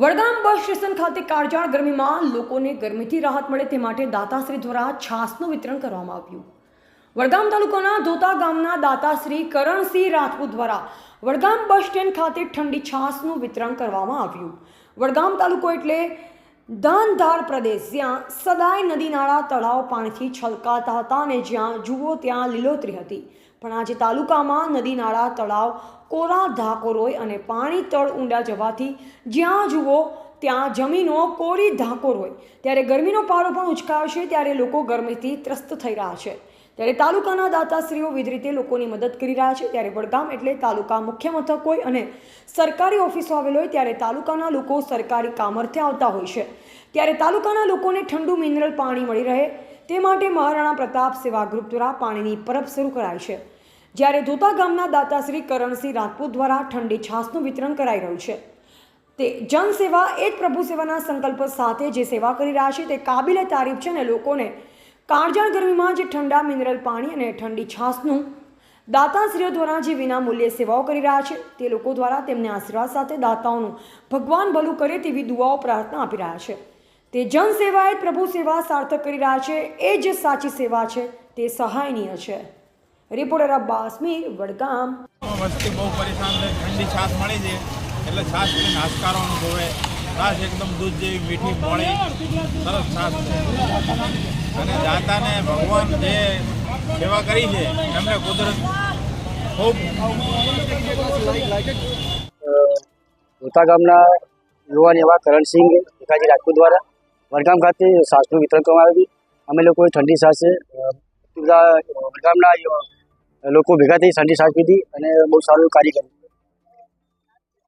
Vadgam bus station ખાતે કાળજાળ ગરમીમાં લોકોને ગરમીથી રાહત મળે તે માટે દાતાશ્રી દ્વારા છાસનું વિતરણ કરવામાં આવ્યું. વડગામ તાલુકાના ધોતા ગામના દાતાશ્રી કરણસિંહ રાજપૂત દ્વારા વડગામ બસ સ્ટેન્ડ ખાતે ઠંડી છાસનું વિતરણ કરવામાં આવ્યું. વડગામ તાલુકો એટલે ધાનધાર પ્રદેશ, જ્યાં સદાય નદી નાળા, તળાવ પાણીથી છલકાતા હતા અને જ્યાં જુઓ ત્યાં લીલોતરી હતી. પણ આજે તાલુકામાં નદી નાળા, તળાવ, કોરા ધાકોર હોય અને પાણી તળ ઊંડા જવાથી જ્યાં જુઓ ત્યાં જમીનો કોરી ધાકોર હોય ત્યારે ગરમીનો પારો પણ ઉચકાવશે, ત્યારે લોકો ગરમીથી ત્રસ્ત થઈ રહ્યા છે. ત્યારે તાલુકાના દાતાશ્રીઓ વિવિધ રીતે લોકોની મદદ કરી રહ્યા છે. ત્યારે વડગામ એટલે તાલુકા મુખ્ય મથક હોય અને સરકારી ઓફિસો આવેલ હોય, ત્યારે તાલુકાના લોકો સરકારી કામર્થે આવતા હોય છે. ત્યારે તાલુકાના લોકોને ઠંડુ મિનરલ પાણી મળી રહે, તે માટે મહારાણા પ્રતાપ સેવા ગ્રુપ દ્વારા પાણીની પરબ શરૂ કરાય છે. જ્યારે ધોતા ગામના દાતાશ્રી કરણસિંહ રાજપૂત દ્વારા ઠંડી છાસનું વિતરણ કરાઈ રહ્યું છે. તે જનસેવા એ જ પ્રભુ સેવાના સંકલ્પ સાથે જે સેવા કરી રહ્યા છે તે કાબિલે તારીફ છે અને લોકોને કાળજાળ ગરમીમાં જે ઠંડા મિનરલ પાણી અને ઠંડી છાસનું દાતાશ્રીઓ દ્વારા જે વિના મૂલ્યે સેવાઓ કરી રહ્યા છે તે લોકો દ્વારા તેમને આશીર્વાદ સાથે દાતાઓનું ભગવાન ભલું કરે તેવી દુઆઓ પ્રાર્થના આપી રહ્યા છે. તે જનસેવા એ પ્રભુ સેવા સાર્થક કરી રહ્યા છે, એ જ સાચી સેવા છે, તે સહાયનીય છે. રિપોર્ટર અબ્બાસ મીર વડગામ. વસ્તી બહુ પરેશાન છે ઠંડી છાશ મળી છે એટલે છાશ પીને હાશકારો અનુભવે. છાશ એકદમ દૂધ જેવી મીઠી મોળી સરસ છાશ છે. અને દાતાને ભગવાન જે સેવા કરી છે એમને કુદરત ખૂબ ધોતા ગામના યુવાન એવા કરણસિંહ ભીખાજી રાજપૂત દ્વારા વડગામ ખાતે સાસનું વિતરણ કરવામાં આવ્યું અમે લોકોએ ઠંડી સાસે બધા વડગામના લોકો ભેગા થઈ સાંજે સાંજ પીધી અને બહુ સારું કાર્ય કર્યું.